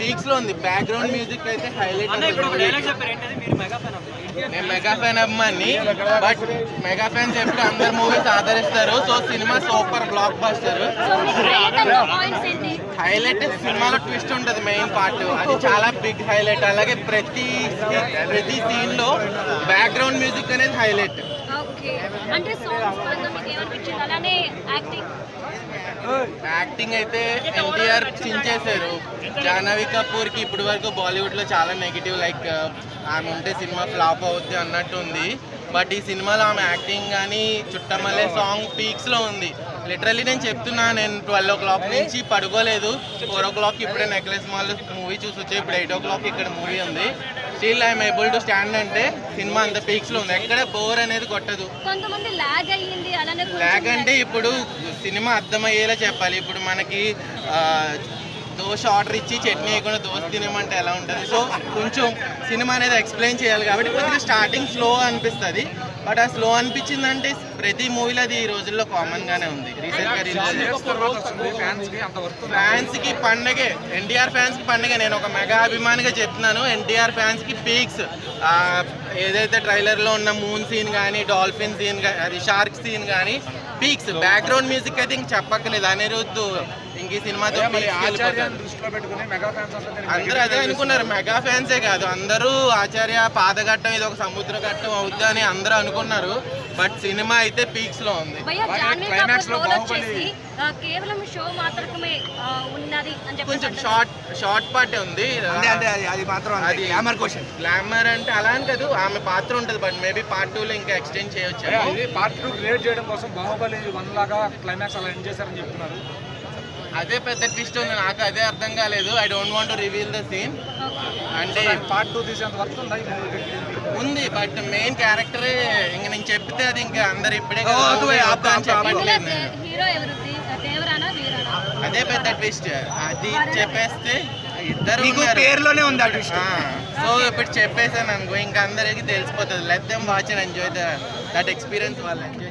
పీక్స్లో ఉంది. Background music అయితే highlight నేను మెగా ఫ్యాన్ అమ్మాని బట్ మెగా ఫ్యాన్స్ ఎప్పుడు అందరు మూవీస్ ఆదరిస్తారు. So cinema super blockbuster highlight సినిమాలో ట్విస్ట్ ఉంటుంది మెయిన్ పార్ట్ అది చాలా బిగ్ హైలైట్ అలాగే ప్రతి ప్రతి సీన్లో బ్యాక్గ్రౌండ్ మ్యూజిక్ అనేది హైలైట్ ఓకే అంటే సాంగ్స్ పరంగా మీకు ఏమనిపించింది? అలానే యాక్టింగ్ యాక్టింగ్ అయితే ఎన్టీఆర్ చించేశారు. జాహ్నవి కపూర్కి ఇప్పటి వరకు బాలీవుడ్లో చాలా నెగిటివ్ లైక్ ఆమె ఉంటే సినిమా ఫ్లాప్ అవుద్ది అన్నట్టు ఉంది. బట్ ఈ సినిమాలో ఆమె యాక్టింగ్ కానీ చుట్టమల్లే సాంగ్ పీక్స్లో ఉంది. లిటరల్లీ నేను చెప్తున్నా నేను ట్వెల్వ్ ఓ క్లాక్ నుంచి పడుకోలేదు. ఫోర్ ఓ క్లాక్ ఇప్పుడే నెక్లెస్ మాల్ మూవీ చూసి వచ్చే ఇప్పుడు ఎయిట్ ఓ క్లాక్ ఇక్కడ మూవీ ఉంది. Still I'm able to stand అంటే సినిమా అంత పీక్స్లో ఉంది. ఎక్కడ బోర్ అనేది కొట్టదు. లాగ్ అంటే ఇప్పుడు సినిమా అర్థమయ్యేలా చెప్పాలి. ఇప్పుడు మనకి దోశ ఆర్డర్ ఇచ్చి చట్నీ వేయకుండా దోశ తినమంటే ఎలా ఉంటుంది? సో కొంచెం సినిమా అనేది ఎక్స్ప్లెయిన్ చేయాలి కాబట్టి కొద్దిగా స్టార్టింగ్ స్లో అనిపిస్తుంది. బట్ ఆ స్లో అనిపించిందంటే ప్రతి మూవీలో అది ఈ రోజుల్లో కామన్ గానే ఉంది. ఫ్యాన్స్కి పండగే ఎన్టీఆర్ ఫ్యాన్స్కి పండగ. నేను ఒక మెగా అభిమానిగా చెప్తున్నాను. ఎన్టీఆర్ ఫ్యాన్స్కి పీక్స్ ఏదైతే ట్రైలర్లో ఉన్న మూన్ సీన్ కానీ డాల్ఫిన్ సీన్ అది షార్క్ సీన్ కానీ పీక్స్ బ్యాక్గ్రౌండ్ మ్యూజిక్ అయితే ఇంక చెప్పక్కర్లేదు. అనిరుద్ధు ఇంక ఈ సినిమాతో అందరూ అదే అనుకున్నారు. మెగా ఫ్యాన్సే కాదు. అందరూ ఆచార్య పాదఘట్టం ఇది ఒక సముద్ర ఘట్టం అవుద్ది అని అందరూ అనుకున్నారు. బట్ సినిమా అయితే పీక్స్లో ఉంది. కపూర్లో బాహుబలి- వచ్చేసి ఆ, కేవలం షో మాత్రమే ఆ, ఉన్నది అని చెప్పేసి కొంచెం. షార్ట్ షార్ట్ పార్ట్ ఉంది. అది అది మాత్రం. అది గ్లామర్ క్వశ్చన్ గ్లామర్ అంటే అలా కాదు ఆమె పాత్ర ఉంటుంది బట్ మేబీ పార్ట్ టూ లో ఇంకా ఎక్స్టెండ్ చేయొచ్చు. పార్ట్ టూ క్రియేట్ చేయడం కోసం బాహుబలి వన్ లాగా క్లైమాక్స్ అలా ఎండ్ చేశారని చెప్తున్నారు. అదే పెద్ద ట్విస్ట్ ఉంది నాకు అదే అర్థం కాలేదు. I don't want reveal the scene అంటే పార్ట్ టూ తీసేంత వరకు ఉందా బట్ మెయిన్ క్యారెక్టరే ఇంక నేను చెప్తే అది ఇంకా అందరు ఇప్పుడే చెప్పట్లేదు. అదే పెద్ద ట్విస్ట్ అది చెప్పేస్తే ఇద్దరు. పేరులోనే ఉంది. ఆ, సో ఇప్పుడు చెప్పేసాను అనుకో ఇంకా అందరికి తెలిసిపోతుంది. Let them watch and enjoy that experience వాళ్ళు ఎంజాయ్